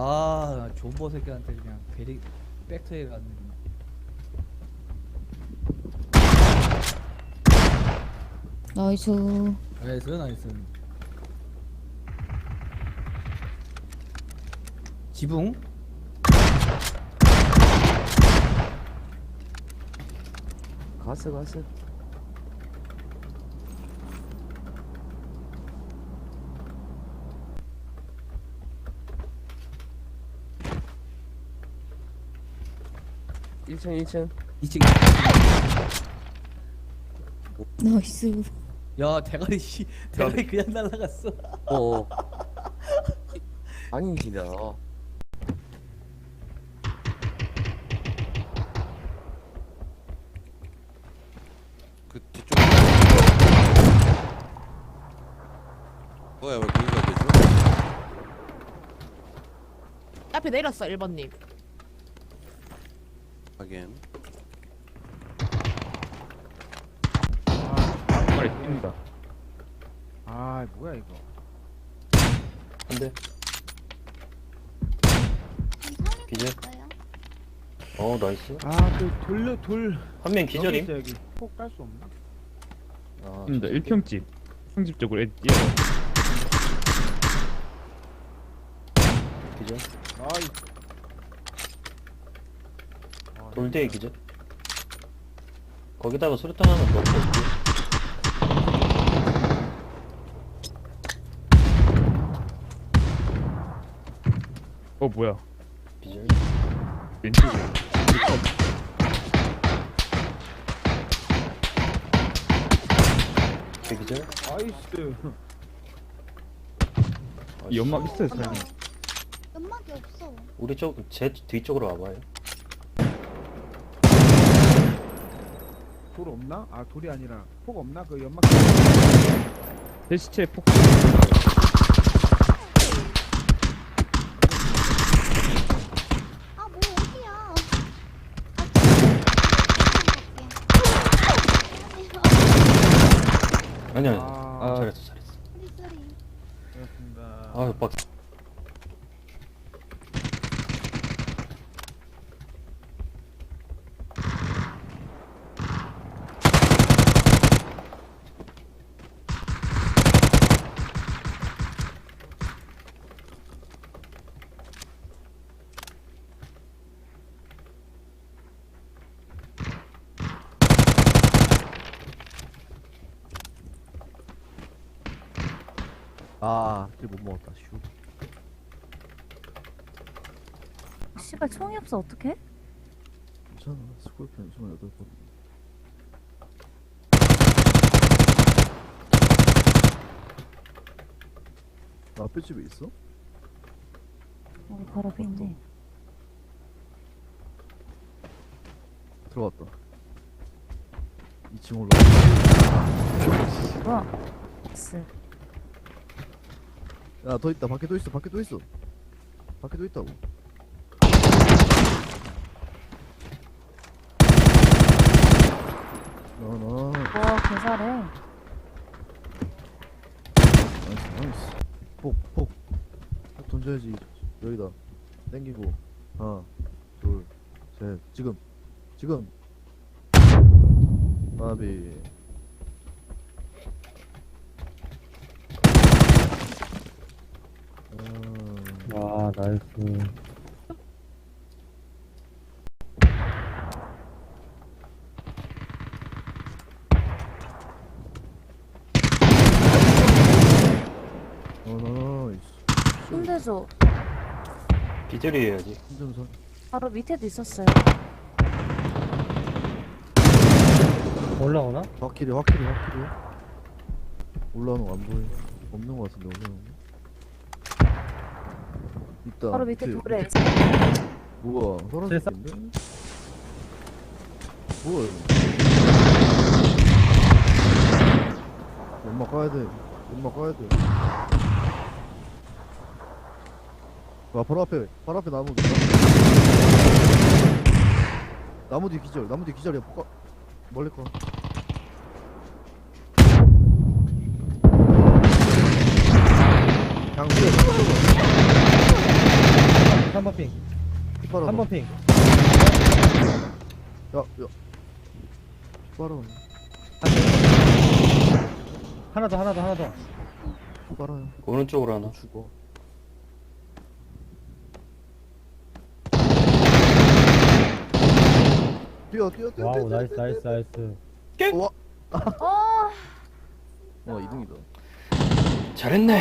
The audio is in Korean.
아 존버 새끼한테 그냥 베리 백터에 갔네. 나이스. 나이스 나이스. 지붕? 가스 가스 일층일층. 2층 나이스. 야 대가리 씨 대가리 그냥 날라갔어. 어 아니지나 그 뒤쪽. 뭐야 왜 거기가 되죠? 앞에 내렸어 1번님 하긴 빨리 뛴다. 아 뭐야 이거. 근데 기절? 어 나이스 아그 돌려 돌. 한 명 여기 기절임 있어, 여기. 폭깔 수 없나? 아 입니다 1평집 1평집 쪽으로 애들 뛰어 기절 아이. 아, 돌대에 기절? 거기다가 수류탄 하나 넣고 어 뭐야? 기절. 왼쪽에 개 기절? 나이스. 이 연막 있어요 사장님? 연막이 없어. 우리 쪽 제 뒤쪽으로 와봐요 돌 없나? 아 돌이 아니라 폭 없나? 그 연막. 제 시체에 폭 아, 뭐 어디야? 아니 아니 아, 잘했어 잘했어 소리. 그렇습니다. 아유 빡 아, 못 먹었다. 슈. 씨발 총이 없어 어떡해? 괜찮아. 스콜피언 28번. 나 앞에 집에 있어? 여기 바로 앞에 있네. 들어갔다. 2층 올라. 뭐야? 야, 더 있다. 밖에 또 있어. 밖에 또 있어. 밖에 또 있다고. 나, 나. 와 개잘해. 나이스, 나이스. 폭, 폭. 폭 던져야지. 여기다. 땡기고. 하나, 둘, 셋. 지금. 지금. 나비. 와 나이스 어, 나이스. 손대줘. 기절이어야지 힘좀 바로 밑에도 있었어요. 올라오나? 확실히, 확실히, 확실히. 올라오는 거안 보여. 없는 거 같은데, 올라오는 거. 있다. 바로 밑에 돌에. 뭐야, 사라졌는데? 뭐야, 이거. 연막 까야 돼. 연막 까야 돼. 와, 바로 앞에, 바로 앞에 나무. 나무 뒤 기절, 나무 뒤 기절이야. 까 멀리 거. 빨아. 3번 핑. 야, 야. 빨아. 하나 더 하나 더 하나 더. 빨아요. 오른쪽으로 하나. 너 죽어. 뛰어, 뛰어, 뛰어. 와우 뛰어, 나이스 뛰어, 나이스 뛰어. 나이스. 어 와, 2등이다. 잘했네.